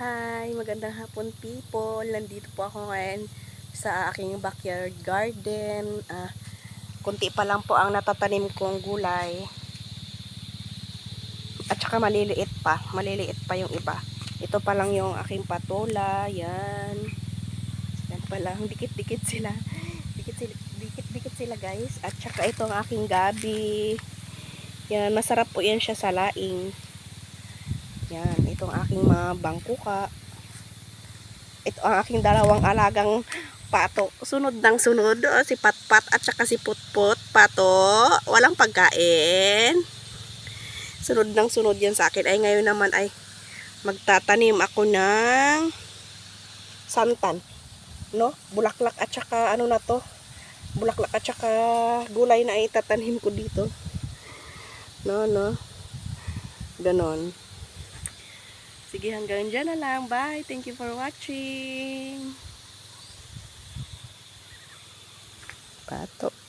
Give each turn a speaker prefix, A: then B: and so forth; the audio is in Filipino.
A: Hi, magandang hapon people. Nandito po ako ngayon sa aking backyard garden. Ah, kunti pa lang po ang natatanim kong gulay. At saka maliliit pa. Maliliit pa yung iba. Ito pa lang yung aking patola. Yan. Yan pa lang. Dikit-dikit sila. Dikit sila, dikit-dikit sila guys. At saka ito ang aking gabi. Yan, masarap po yan siya sa laing. Yan, itong aking mga bangkuka. Ito ang aking dalawang alagang pato. Sunod ng sunod. Oh, si Patpat at saka si Putput. Pato, walang pagkain. Sunod ng sunod yan sa akin. Ay, ngayon naman ay magtatanim ako ng santan. No? Bulaklak at saka ano na to? Bulaklak at saka gulay na itatanim ko dito. No, no. Ganon. Sige, hanggang dyan na lang. Bye. Thank you for watching. Pato.